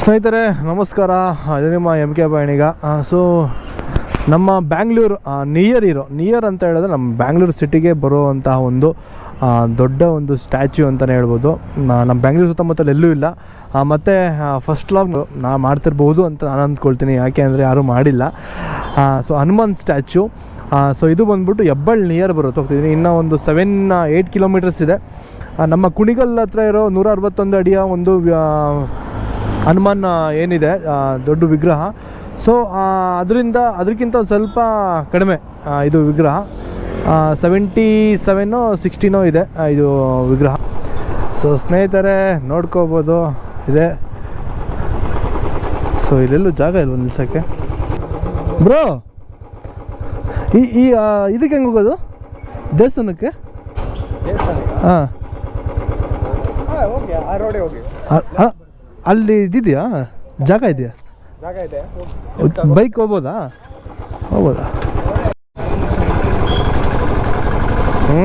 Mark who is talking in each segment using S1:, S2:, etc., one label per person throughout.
S1: ಸ್ನೇಹಿತರೆ, ನಮಸ್ಕಾರ. ಇದು ನಿಮ್ಮ ಎಂ ಕೆ ಪಯಣಿಗ ಸೊ ನಮ್ಮ ಬ್ಯಾಂಗ್ಳೂರು ನಿಯರ್ ಇರೋ ನಿಯರ್ ಅಂತ ಹೇಳಿದ್ರೆ ನಮ್ಮ ಬ್ಯಾಂಗ್ಳೂರು ಸಿಟಿಗೆ ಬರುವಂತಹ ಒಂದು ದೊಡ್ಡ ಒಂದು ಸ್ಟ್ಯಾಚ್ಯೂ ಅಂತಲೇ ಹೇಳ್ಬೋದು. ನಮ್ಮ ಬ್ಯಾಂಗ್ಳೂರು ಸುತ್ತಮುತ್ತಲು ಎಲ್ಲೂ ಇಲ್ಲ. ಮತ್ತು ಫಸ್ಟ್ ಲಾಗ್ ನಾ ಮಾಡ್ತಿರ್ಬೋದು ಅಂತ ನಾನು ಅಂದ್ಕೊಳ್ತೀನಿ. ಯಾಕೆ ಅಂದರೆ ಯಾರೂ ಮಾಡಿಲ್ಲ. ಸೊ ಹನುಮಾನ್ ಸ್ಟ್ಯಾಚ್ಯೂ ಸೊ ಇದು ಬಂದ್ಬಿಟ್ಟು ಹೆಬ್ಬಳ್ ನಿಯರ್ ಬರುತ್ತೆ. ಹೋಗ್ತಿದ್ದೀನಿ ಇನ್ನೂ ಒಂದು ಸೆವೆನ್ ಏಯ್ಟ್ ಕಿಲೋಮೀಟರ್ಸ್ ಇದೆ. ನಮ್ಮ ಕುಣಿಗಲ್ ಹತ್ರ ಇರೋ ನೂರ ಅರವತ್ತೊಂದು ಅಡಿಯ ಒಂದು ಹನುಮಾನ್ ಏನಿದೆ ದೊಡ್ಡ ವಿಗ್ರಹ. ಸೊ ಅದರಿಂದ ಅದಕ್ಕಿಂತ ಸ್ವಲ್ಪ ಕಡಿಮೆ ಇದು ವಿಗ್ರಹ. ಸೆವೆಂಟಿ ಸೆವೆನ್ನು ಸಿಕ್ಸ್ಟಿನೋ ಇದೆ ಇದು ವಿಗ್ರಹ. ಸೊ ಸ್ನೇಹಿತರೆ ನೋಡ್ಕೋಬೋದು ಇದೆ. ಸೊ ಇಲ್ಲೆಲ್ಲೂ ಜಾಗ ಇಲ್ವ ನಿಲ್ಸೋಕ್ಕೆ? ಬ್ರೋ ಈ ಈ ಇದಕ್ಕೆ ಹೆಂಗೆ ಹೋಗೋದು? ದೇವಸ್ಥಾನಕ್ಕೆ? ಹಾಂ. ಅಲ್ಲಿ ಇದಿದೆಯಾ? ಜಾಗ ಇದೆಯಾ?
S2: ಜಾಗ ಇದೆ.
S1: ಬೈಕ್ ಹೋಗ್ಬೋದಾ? ಹೋಗ್ಬೋದಾ? ಹ್ಞೂ.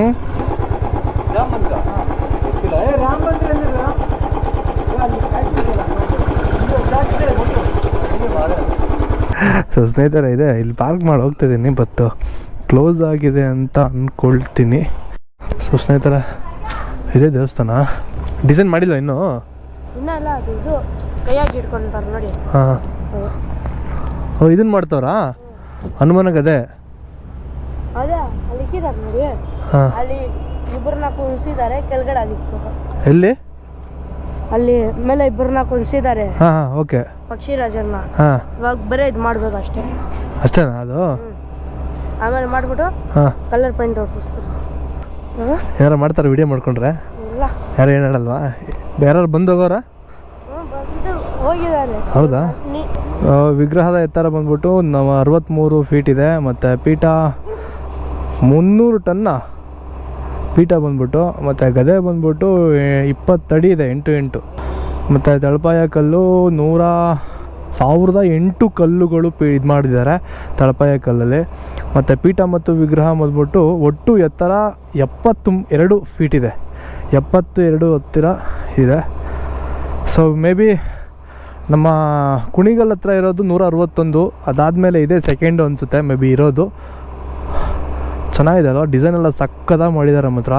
S1: ಸೊ ಸ್ನೇಹಿತರೆ ಇದೆ. ಇಲ್ಲಿ ಪಾರ್ಕ್ ಮಾಡಿ ಹೋಗ್ತಿದ್ದೀನಿ ಬಟ್ ಕ್ಲೋಸ್ ಆಗಿದೆ ಅಂತ ಅಂದ್ಕೊಳ್ತೀನಿ ಸೊ ಸ್ನೇಹಿತರೆ ಇದೇ ದೇವಸ್ಥಾನ. ಡಿಸೈನ್ ಮಾಡಿಲ್ಲ ಇನ್ನೂ?
S3: ಇನ್ನ ಅಲ್ಲ ಅದು ಇದು ಕೈಯಾಗಿ ಇಟ್ಕೊಂತಾರೆ ನೋಡಿ.
S1: ಹಾಂ. ಓ ಇದನ್ನು ಮಾಡ್ತವರಾ? ಹನುಮಾನ ಗದೆ?
S3: ಅದೇ ಅಲ್ಲಿ ಇಕ್ಕಿದ್ದಾರೆ ನೋಡಿ.
S1: ಹಾಂ.
S3: ಅಲ್ಲಿ ಇಬ್ಬರನ್ನ ಕುಣಿಸಿದ್ದಾರೆ ಕೆಳಗಡೆ ಅಲ್ಲಿ
S1: ಎಲ್ಲಿ?
S3: ಅಲ್ಲಿ ಮೇಲೆ ಇಬ್ಬರನ್ನ ಕುಣಿಸಿದ್ದಾರೆ
S1: ಹಾಂ ಹಾಂ ಓಕೆ.
S3: ಪಕ್ಷಿರಾಜನ್ನ
S1: ಹಾಂ.
S3: ಇವಾಗ ಬರೀ ಇದು ಮಾಡ್ಬೇಕು ಅಷ್ಟೇ.
S1: ಅಷ್ಟೇನಾ ಅದು?
S3: ಆಮೇಲೆ ಮಾಡ್ಬಿಟ್ಟು
S1: ಹಾಂ.
S3: ಕಲರ್ ಪೇಂಟ್ ಹೊಡ್ಸ್ಕೊಡ್ತಾರೆ
S1: ಏನಾರು ಮಾಡ್ತಾರೆ ವಿಡಿಯೋ ಮಾಡ್ಕೊಂಡ್ರೆ?
S3: ಇಲ್ಲ.
S1: ಯಾರು ಏನು ಹೇಳಲ್ವಾ? ಯಾರು ಬಂದು ಹೋಗೋರಾ?
S3: ಹೋಗಿದ್ದಾರೆ.
S1: ಹೌದಾ? ವಿಗ್ರಹದ ಎತ್ತರ ಬಂದ್ಬಿಟ್ಟು ನಮ್ಮ ಅರವತ್ತ್ಮೂರು ಫೀಟ್ ಇದೆ ಮತ್ತು ಪೀಠ ಮುನ್ನೂರು ಟನ್ನ ಪೀಠ ಬಂದ್ಬಿಟ್ಟು ಮತ್ತು ಗದೆ ಬಂದ್ಬಿಟ್ಟು ಇಪ್ಪತ್ತಡಿ ಇದೆ ಎಂಟು ಎಂಟು. ಮತ್ತು ತಳಪಾಯ ಕಲ್ಲು ನೂರ ಸಾವಿರದ ಎಂಟು ಕಲ್ಲುಗಳು ಪಿ ಇದು ಮಾಡಿದ್ದಾರೆ ತಳಪಾಯ ಕಲ್ಲಲ್ಲಿ. ಮತ್ತು ಪೀಠ ಮತ್ತು ವಿಗ್ರಹ ಬಂದ್ಬಿಟ್ಟು ಒಟ್ಟು ಎತ್ತರ ಎಪ್ಪತ್ತು ಎರಡು ಫೀಟ್ ಇದೆ. ಎಪ್ಪತ್ತು ಎರಡು ಹತ್ತಿರ ಇದೆ. ಸೊ ಮೇ ಬಿ ನಮ್ಮ ಕುಣಿಗಲ್ ಹತ್ರ ಇರೋದು ನೂರ ಅರವತ್ತೊಂದು ಅದಾದಮೇಲೆ ಇದೆ ಸೆಕೆಂಡು ಅನಿಸುತ್ತೆ ಮೇ ಬಿ ಇರೋದು. ಚೆನ್ನಾಗಿದೆ ಅಲ್ವಾ? ಡಿಸೈನ್ ಎಲ್ಲ ಸಕ್ಕದಾಗಿ ಮಾಡಿದ್ದಾರೆ ನಮ್ಮ ಹತ್ರ.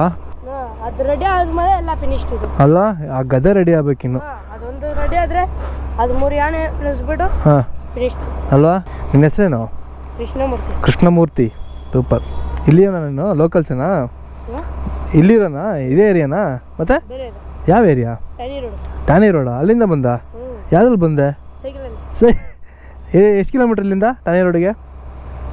S3: ಅದು ರೆಡಿ ಆದ್ಮೇಲೆ ಎಲ್ಲ ಫಿನಿಶ್ಡ್ ಇದು.
S1: ಅಲ್ಲ ಆ ಗದೆ ರೆಡಿ ಆಗ್ಬೇಕಿನ್ನು.
S3: ಅದೊಂದು ರೆಡಿ ಆದ್ರೆ ಅದು ಮೂರು ಯಾಣೆ ನಿಲ್ಲಿಸ್ಬಿಟ್ಟು
S1: ಹಾಂ.
S3: ಫಿನಿಶ್ಡ್
S1: ಅಲ್ವಾ? ನಿನ್ನ ಹೆಸರೇನು?
S3: ಕೃಷ್ಣಮೂರ್ತಿ.
S1: ಕೃಷ್ಣಮೂರ್ತಿ. ಸೂಪರ್. ಇಲ್ಲಿಯೋನ ನೀನು ಲೋಕಲ್ಸೇನಾ
S3: ಇಲ್ಲಿರೋಣ
S1: ಇಲ್ಲಿರೋನಾ? ಇದೇ ಏರಿಯಾನಾ ಮತ್ತೆ? ಯಾವ ಏರಿಯಾ
S3: ಟ್ಯಾನಿ ರೋಡ್?
S1: ಅಲ್ಲಿಂದ ಬಂದ? ಯಾವ್ದ್ರಲ್ಲಿ ಬಂದೆ?
S3: ಸೈಕಲಲ್ಲಿ.
S1: ಸರಿ ಎಷ್ಟು ಕಿಲೋಮೀಟ್ರ್ ಇಲ್ಲಿಂದ ತಾನೇ ರೋಡಿಗೆ?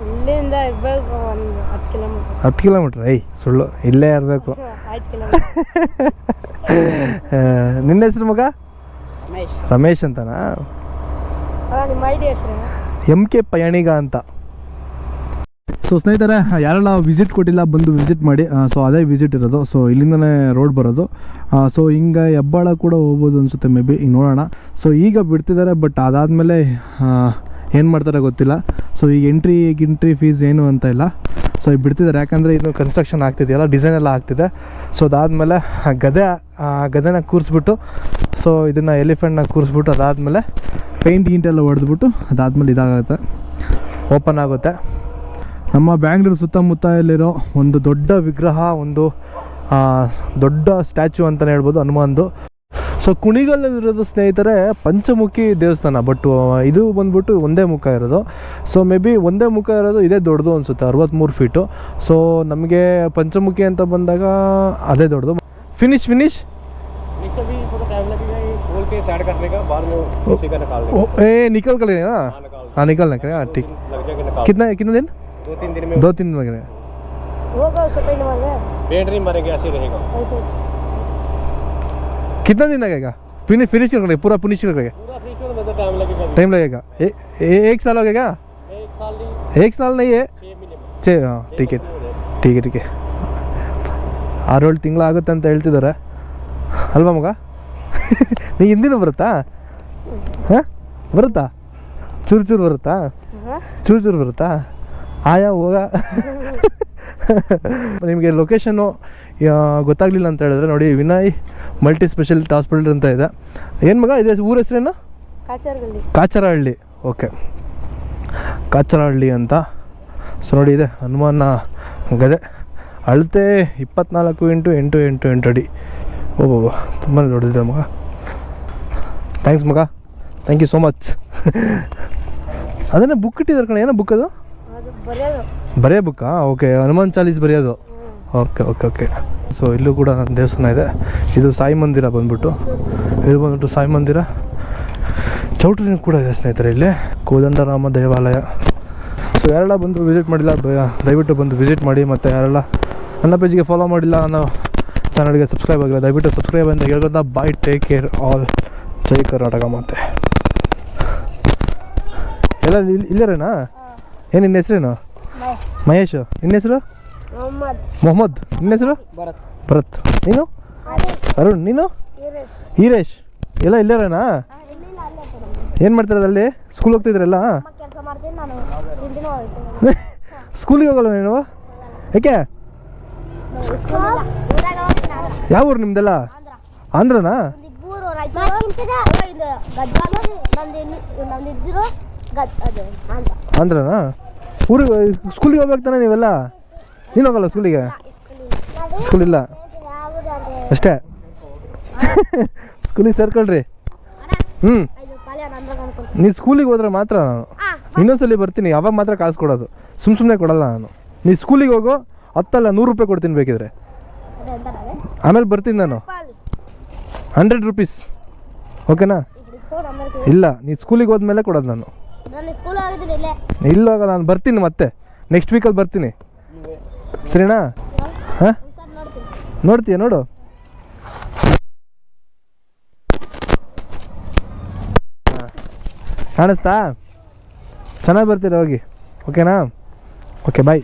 S3: ಇಲ್ಲಿಂದ ಇರ್ಬೇಕು ಒಂದು ಹತ್ತು ಕಿಲೋಮೀಟರ್.
S1: ಹತ್ತು ಕಿಲೋಮೀಟ್ರ್ ಐ ಸುಳ್ಳು ಇಲ್ಲೇ ಇರಬೇಕು.
S3: ಐದು ಕಿಲೋಮೀಟರ್.
S1: ನಿನ್ನ ಹೆಸರು ಮಗ?
S3: ರಮೇಶ್.
S1: ರಮೇಶ್ ಅಂತನಾ?
S3: ನಿಮ್ಮ ಐಡಿ ಹೆಸರು?
S1: ಎಂ ಕೆ ಪಯಣಿಗ ಅಂತ. ಸೊ ಸ್ನೇಹಿತರೆ, ಯಾರೆಲ್ಲ ವಿಸಿಟ್ ಕೊಟ್ಟಿಲ್ಲ, ಬಂದು ವಿಸಿಟ್ ಮಾಡಿ ಸೊ ಅದೇ ವಿಸಿಟ್ ಇರೋದು. ಸೊ ಇಲ್ಲಿಂದನೇ ರೋಡ್ ಬರೋದು. ಸೊ ಹಿಂಗೆ ಹೆಬ್ಬಾಳ ಕೂಡ ಹೋಗ್ಬೋದು ಅನಿಸುತ್ತೆ ಮೇ ಬಿ ಈಗ ನೋಡೋಣ. ಸೊ ಈಗ ಬಿಡ್ತಿದ್ದಾರೆ ಬಟ್ ಅದಾದಮೇಲೆ ಏನು ಮಾಡ್ತಾರೆ ಗೊತ್ತಿಲ್ಲ. ಸೊ ಈಗ ಎಂಟ್ರಿ ಗಿಂಟ್ರಿ ಫೀಸ್ ಏನು ಅಂತ ಇಲ್ಲ. ಸೊ ಈಗ ಬಿಡ್ತಿದ್ದಾರೆ ಯಾಕಂದರೆ ಇದು ಕನ್ಸ್ಟ್ರಕ್ಷನ್ ಆಗ್ತಿದೆಯಲ್ಲ ಡಿಸೈನ್ ಎಲ್ಲ ಆಗ್ತಿದೆ. ಸೊ ಅದಾದಮೇಲೆ ಗದೆ ಗದೆನ ಕೂರಿಸ್ಬಿಟ್ಟು ಸೊ ಇದನ್ನು ಎಲಿಫೆಂಟ್ನ ಕೂರಿಸ್ಬಿಟ್ಟು, ಅದಾದಮೇಲೆ ಪೇಂಟ್ ಗೀಂಟ್ ಎಲ್ಲ ಹೊಡೆದ್ಬಿಟ್ಟು ಅದಾದಮೇಲೆ ಇದಾಗುತ್ತೆ. ಓಪನ್ ಆಗುತ್ತೆ. ನಮ್ಮ ಬ್ಯಾಂಗ್ಳೂರು ಸುತ್ತಮುತ್ತಲಿರೋ ಒಂದು ದೊಡ್ಡ ವಿಗ್ರಹ, ಒಂದು ದೊಡ್ಡ ಸ್ಟ್ಯಾಚು ಅಂತಲೇ ಹೇಳ್ಬೋದು ಹನುಮಾನ್ದು. ಸೊ, ಕುಣಿಗಲ್ಲಿರೋದು ಸ್ನೇಹಿತರೆ ಪಂಚಮುಖಿ ದೇವಸ್ಥಾನ ಬಟ್ ಇದು ಬಂದ್ಬಿಟ್ಟು ಒಂದೇ ಮುಖ ಇರೋದು. ಸೊ ಮೇ ಬಿ ಒಂದೇ ಮುಖ ಇರೋದು, ಇದೇ ದೊಡ್ಡದು ಅನಿಸುತ್ತೆ ಅರವತ್ತ್ಮೂರು ಫೀಟು ಸೊ ನಮಗೆ ಪಂಚಮುಖಿ ಅಂತ ಬಂದಾಗ ಅದೇ ದೊಡ್ಡದು. ಫಿನಿಶ್ ಫಿನಿಶ್
S2: ಏ ನಿಕಲ್ ಕಲಿನಾ ಹಾಂ ನಿಕಲ್ ನಾ ಟಿಕ್ ಕಿತ್ನ ಕಿತ್ನ ದಿನ का बाद में उसी का निकाल
S1: ओ,
S2: लेंगे
S1: ए निकल कर लेना
S2: हाँ, निकाल
S1: हाँ निकलना क्या हाँ,
S2: दो
S1: ठीक
S2: दिन लग जाएगा निकाल
S1: कितना कितना दिन
S2: दो तीन दिन में
S1: दो तीन दिन लग रहे हैं
S3: ಹೋಗೋ ಸ್ವಲ್ಪ ಇನ್ನು ಮಾರ್ರೆ
S2: पेंट नहीं मारेंगे ऐसे ही रहेगा
S3: ಐದು ಐದು.
S1: कितना दिन लगेगा फिनिश फिनिश करने पूरा फिनिश करने
S2: पूरा फ्री में मतलब टाइम लगेगा अभी।
S1: टाइम लगेगा ए, ए, एक साल लगेगा
S2: एक साल नहीं
S1: एक साल नहीं है
S2: छः महीने में
S1: छः हाँ ठीक है ठीक है ठीक है ಆರೇಳು ತಿಂಗಳು ಆಗುತ್ತೆ ಅಂತ ಹೇಳ್ತಿದ್ದಾರೆ ಅಲ್ವಾ ಮಗ ನೀ ಹಿಂದಿನೂ ಬರುತ್ತಾ ಹಾಂ ಬರುತ್ತಾ ಚೂರು ಚೂರು ಬರುತ್ತಾ
S3: ಹಾ?
S1: ಚೂರು ಚೂರು ಬರುತ್ತಾ ಆಯಾ ಹೋಗ ನಿಮಗೆ ಲೊಕೇಶನ್ನು ಗೊತ್ತಾಗಲಿಲ್ಲ ಅಂತ ಹೇಳಿದ್ರೆ ನೋಡಿ ವಿನಯ್ ಮಲ್ಟಿ ಸ್ಪೆಷಾಲಿಟಿ ಹಾಸ್ಪಿಟಲ್ ಅಂತ ಇದೆ. ಏನು ಮಗ ಇದೆ ಊರ ಹೆಸರೇನು? ಕಾಚರಹಳ್ಳಿ. ಓಕೆ ಕಾಚರಹಳ್ಳಿ ಅಂತ. ಸೊ ನೋಡಿ ಇದೆ ಹನುಮಾನ ಗದೆ. ಅಳತೆ ಇಪ್ಪತ್ನಾಲ್ಕು ಇಂಟು ಎಂಟು ಎಂಟು ಎಂಟು ಅಡಿ. ಓ ತುಂಬಾ ದೊಡ್ಡದಿದೆ ಮಗ. ಥ್ಯಾಂಕ್ಸ್ ಮಗ. ಥ್ಯಾಂಕ್ ಯು ಸೋ ಮಚ್ ಅದನ್ನೇ ಬುಕ್ ಇಟ್ಟಿದ್ದಾರೆ ಕಣ ಏನೋ ಬುಕ್ ಅದು? ಬರೆಯೋ ಬುಕ್ಕಾ ಓಕೆ ಹನುಮಾನ್ ಚಾಲೀಸ್ ಬರೆಯೋದು. ಓಕೆ ಓಕೆ ಓಕೆ ಸೊ ಇಲ್ಲೂ ಕೂಡ ನನ್ನ ದೇವಸ್ಥಾನ ಇದೆ. ಇದು ಸಾಯಿ ಮಂದಿರ ಬಂದ್ಬಿಟ್ಟು. ಇದು ಬಂದ್ಬಿಟ್ಟು ಸಾಯಿ ಮಂದಿರ. ಚೌಟ್ರಿನೂ ಕೂಡ ಇದೆ ಸ್ನೇಹಿತರೆ ಇಲ್ಲಿ. ಕೋದಂಡರಾಮ ದೇವಾಲಯ. ಸೊ ಯಾರೆಲ್ಲ ಬಂದು ವಿಸಿಟ್ ಮಾಡಿಲ್ಲ ದಯವಿಟ್ಟು ಬಂದು ವಿಸಿಟ್ ಮಾಡಿ ಮತ್ತು ಯಾರೆಲ್ಲ ನನ್ನ ಪೇಜಿಗೆ ಫಾಲೋ ಮಾಡಿಲ್ಲ ಅನ್ನೋ ಚಾನಲ್ಗೆ ಸಬ್ಸ್ಕ್ರೈಬ್ ಆಗಿಲ್ಲ ದಯವಿಟ್ಟು ಸಬ್ಸ್ಕ್ರೈಬ್ ಅಂತ ಹೇಳೋದ ಬಾಯ್ ಟೇಕ್ ಕೇರ್ ಆಲ್ ಜೈ ಕರ್ನಾಟಕ ಮತ್ತೆ ಎಲ್ಲ ಇಲ್ಲಿ ಇಲ್ಲರೇನಾ? ಏನು ನಿನ್ನ ಹೆಸರೇನು? ಮಹೇಶ್. ನಿನ್ನ ಹೆಸರು?
S3: ಮೊಹಮ್ಮದ್.
S1: ಮೊಹಮ್ಮದ್ ನಿನ್ನ ಹೆಸರು?
S2: ಭರತ್.
S1: ನೀನು? ಅರುಣ್. ನೀನು?
S3: ವೀರೇಶ್
S1: ಹೀರೇಶ್. ಎಲ್ಲ ಇಲ್ಲೇರೇನಾ? ಏನು ಮಾಡ್ತಾರೆ ಅದರಲ್ಲಿ ಸ್ಕೂಲ್ ಹೋಗ್ತಿದ್ರಲ್ಲ?
S3: ಕೆಲಸ ಮಾಡ್ತೀನಿ ನಾನು ಹಿಂದಿನ ಹೋಗ್ತೀನಿ.
S1: ಸ್ಕೂಲಿಗೆ ಹೋಗಲ್ಲ ನೀನು? ಯಾಕೆ? ಯಾವ ಊರು ನಿಮ್ದೆಲ್ಲ? ಆಂಧ್ರನಾ? ಆಂಧ್ರನಾ? ಊರಿಗೆ ಸ್ಕೂಲಿಗೆ ಹೋಗ್ಬೇಕು ತಾನೆ ನೀವೆಲ್ಲ? ನೀನು ಹೋಗಲ್ಲ ಸ್ಕೂಲಿಗೆ ಸ್ಕೂಲ್ ಇಲ್ಲ. ಅಷ್ಟೇ? ಸ್ಕೂಲಿಗೆ ಸೇರ್ಕೊಳ್ರಿ. ಹ್ಞೂ ನೀನು ಸ್ಕೂಲಿಗೆ ಹೋದ್ರೆ ಮಾತ್ರ ನಾನು. ಇನ್ನೊಂದ್ಸಲಿ ಬರ್ತೀನಿ ಅವಾಗ ಮಾತ್ರ ಕಾಸು ಕೊಡೋದು. ಸುಮ್ಮ ಸುಮ್ಮನೆ ಕೊಡಲ್ಲ ನಾನು. ನೀನು ಸ್ಕೂಲಿಗೆ ಹೋಗೋ ಹತ್ತಲ್ಲ ನೂರು ರೂಪಾಯಿ ಕೊಡ್ತೀನಿ ಬೇಕಿದ್ರೆ. ಆಮೇಲೆ ಬರ್ತೀನಿ ನಾನು. ಹಂಡ್ರೆಡ್ ರುಪೀಸ್ ಓಕೆನಾ ಇಲ್ಲ ನೀನು ಸ್ಕೂಲಿಗೆ ಹೋದ್ಮೇಲೆ ಕೊಡೋದು ನಾನು.
S3: ಇಲ್ಲೇ.
S1: ನಾನು ಬರ್ತೀನಿ ಮತ್ತೆ. ನೆಕ್ಸ್ಟ್ ವೀಕಲ್ಲಿ ಬರ್ತೀನಿ. ಸರಿನಾ? ಹಾಂ? ನೋಡ್ತೀಯ ನೋಡು. ಕಾಣಿಸ್ತಾ? ಚೆನ್ನಾಗಿ ಬರ್ತೀರ ಹೋಗಿ. ಓಕೆನಾ ಓಕೆ ಬಾಯ್